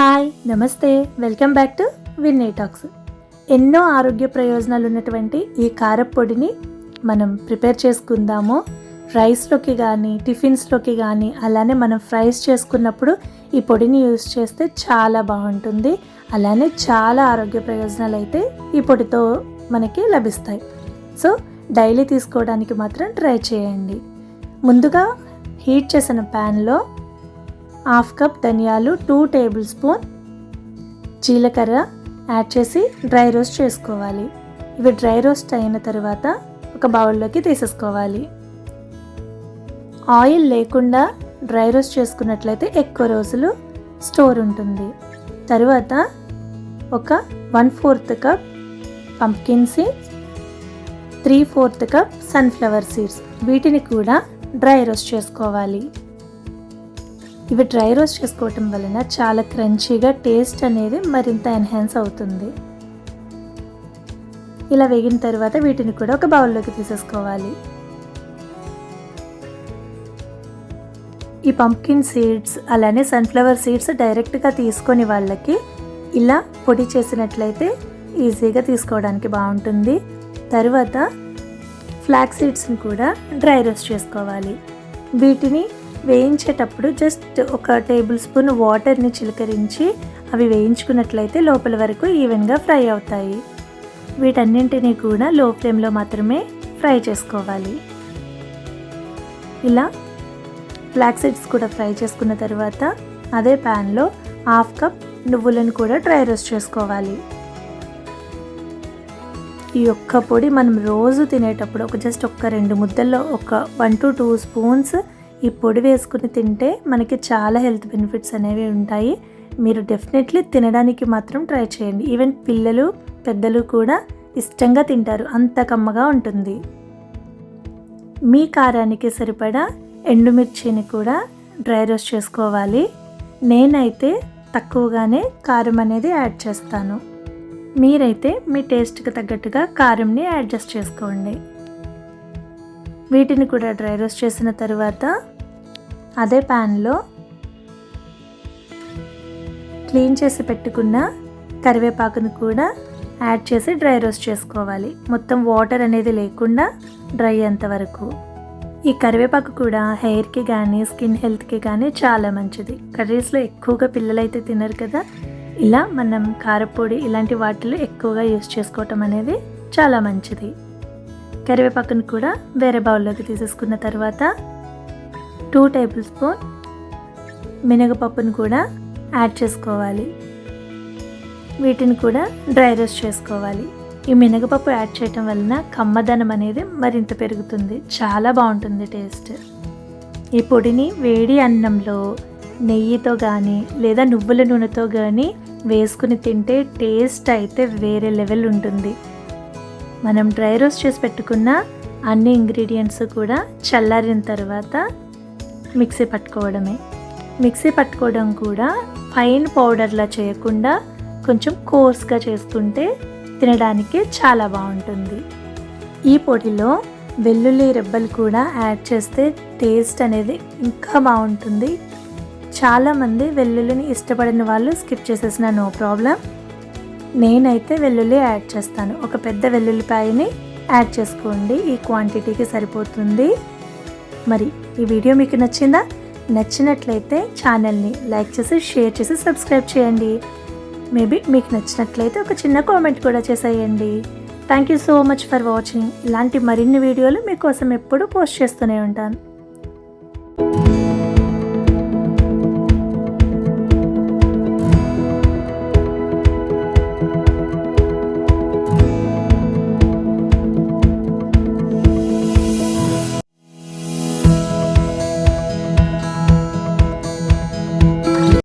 Hi నమస్తే. Welcome back to Vinny talks. ఎన్నో ఆరోగ్య ప్రయోజనాలు ఉన్నటువంటి ఈ కారపొడిని మనం ప్రిపేర్ చేసుకుందాము. రైస్లోకి కానీ టిఫిన్స్లోకి కానీ అలానే మనం ఫ్రైస్ చేసుకున్నప్పుడు ఈ పొడిని యూస్ చేస్తే చాలా బాగుంటుంది. అలానే చాలా ఆరోగ్య ప్రయోజనాలు అయితే ఈ పొడితో మనకి లభిస్తాయి. సో డైలీ తీసుకోవడానికి మాత్రం ట్రై చేయండి. ముందుగా హీట్ చేసిన ప్యాన్లో హాఫ్ కప్ ధనియాలు టూ టేబుల్ స్పూన్ జీలకర్ర యాడ్ చేసి డ్రై రోస్ట్ చేసుకోవాలి. ఇవి డ్రై రోస్ట్ అయిన తర్వాత ఒక బౌల్లోకి తీసేసుకోవాలి. ఆయిల్ లేకుండా డ్రై రోస్ట్ చేసుకున్నట్లయితే ఎక్కువ రోజులు స్టోర్ ఉంటుంది. తరువాత ఒక one fourth cup pumpkin seeds three fourth cup sunflower seeds. వీటిని కూడా డ్రై రోస్ట్ చేసుకోవాలి. ఇవి డ్రై రోస్ట్ చేసుకోవటం వలన చాలా క్రంచీగా టేస్ట్ అనేది మరింత ఎన్హాన్స్ అవుతుంది. ఇలా వేగిన తర్వాత వీటిని కూడా ఒక బౌల్లోకి తీసేసుకోవాలి. ఈ పంప్కిన్ సీడ్స్ అలానే సన్ఫ్లవర్ సీడ్స్ డైరెక్ట్గా తీసుకొని వాళ్ళకి ఇలా పొడి చేసినట్లయితే ఈజీగా తీసుకోవడానికి బాగుంటుంది. తర్వాత ఫ్లాక్ సీడ్స్ని కూడా డ్రై రోస్ట్ చేసుకోవాలి. వీటిని వేయించేటప్పుడు జస్ట్ ఒక టేబుల్ స్పూన్ వాటర్ని చిలకరించి అవి వేయించుకున్నట్లయితే లోపల వరకు ఈవెన్గా ఫ్రై అవుతాయి. వీటన్నింటినీ కూడా లో ఫ్లేమ్లో మాత్రమే ఫ్రై చేసుకోవాలి. ఇలా ఫ్లాక్ సీడ్స్ కూడా ఫ్రై చేసుకున్న తర్వాత అదే ప్యాన్లో హాఫ్ కప్ నువ్వులను కూడా డ్రై రోస్ట్ చేసుకోవాలి. ఈ ఒక్క పొడి మనం రోజు తినేటప్పుడు ఒక జస్ట్ ఒక్క రెండు ముద్దల్లో ఒక వన్ టు టూ స్పూన్స్ ఈ పొడి వేసుకుని తింటే మనకి చాలా హెల్త్ బెనిఫిట్స్ అనేవి ఉంటాయి. మీరు డెఫినెట్లీ తినడానికి మాత్రం ట్రై చేయండి. ఈవెన్ పిల్లలు పెద్దలు కూడా ఇష్టంగా తింటారు. అంత కమ్మగా ఉంటుంది. మీ కారానికి సరిపడా ఎండుమిర్చిని కూడా డ్రై రోస్ట్ చేసుకోవాలి. నేనైతే తక్కువగానే కారం అనేది యాడ్ చేస్తాను. మీరైతే మీ టేస్ట్కి తగ్గట్టుగా కారంని అడ్జస్ట్ చేసుకోండి. వీటిని కూడా డ్రై రోస్ట్ చేసిన తర్వాత అదే ప్యాన్లో క్లీన్ చేసి పెట్టుకున్న కరివేపాకును కూడా యాడ్ చేసి డ్రై రోస్ట్ చేసుకోవాలి. మొత్తం వాటర్ అనేది లేకుండా డ్రై అయ్యేంత వరకు. ఈ కరివేపాకు కూడా హెయిర్కి కానీ స్కిన్ హెల్త్కి కానీ చాలా మంచిది. కర్రీస్లో ఎక్కువగా పిల్లలైతే తినరు కదా. ఇలా మనం కారపొడి ఇలాంటి వాటిలో ఎక్కువగా యూస్ చేసుకోవటం అనేది చాలా మంచిది. కరివేపాకును కూడా వేరే బౌల్లోకి తీసేసుకున్న తర్వాత టూ టేబుల్ స్పూన్ మినగపప్పును కూడా యాడ్ చేసుకోవాలి. వీటిని కూడా డ్రై రోస్ట్ చేసుకోవాలి. ఈ మినగపప్పు యాడ్ చేయటం వలన కమ్మదనం అనేది మరింత పెరుగుతుంది. చాలా బాగుంటుంది టేస్ట్. ఈ పొడిని వేడి అన్నంలో నెయ్యితో కానీ లేదా నువ్వుల నూనెతో కానీ వేసుకుని తింటే టేస్ట్ అయితే వేరే లెవెల్ ఉంటుంది. మనం డ్రై రోస్ట్ చేసి పెట్టుకున్న అన్ని ఇంగ్రీడియంట్స్ కూడా చల్లారిన తర్వాత మిక్సీ పట్టుకోవడమే. మిక్సీ పట్టుకోవడం కూడా ఫైన్ పౌడర్లా చేయకుండా కొంచెం కోర్స్గా చేసుకుంటే తినడానికి చాలా బాగుంటుంది. ఈ పొడిలో వెల్లుల్లి రెబ్బలు కూడా యాడ్ చేస్తే టేస్ట్ అనేది ఇంకా బాగుంటుంది. చాలామంది వెల్లుల్లిని ఇష్టపడిన వాళ్ళు స్కిప్ చేసేసిన నో ప్రాబ్లం. నేనైతే వెల్లుల్లి యాడ్ చేస్తాను. ఒక పెద్ద వెల్లుల్లిపాయని యాడ్ చేసుకోండి. ఈ క్వాంటిటీకి సరిపోతుంది. మరి ఈ వీడియో మీకు నచ్చిందా? నచ్చినట్లయితే ఛానల్ని లైక్ చేసి షేర్ చేసి సబ్స్క్రైబ్ చేయండి. మేబీ మీకు నచ్చినట్లయితే ఒక చిన్న కామెంట్ కూడా చేసేయండి. Thank you so much for watching. ఇలాంటి మరిన్ని వీడియోలు మీకోసం ఎప్పుడూ పోస్ట్ చేస్తూనే ఉంటాను.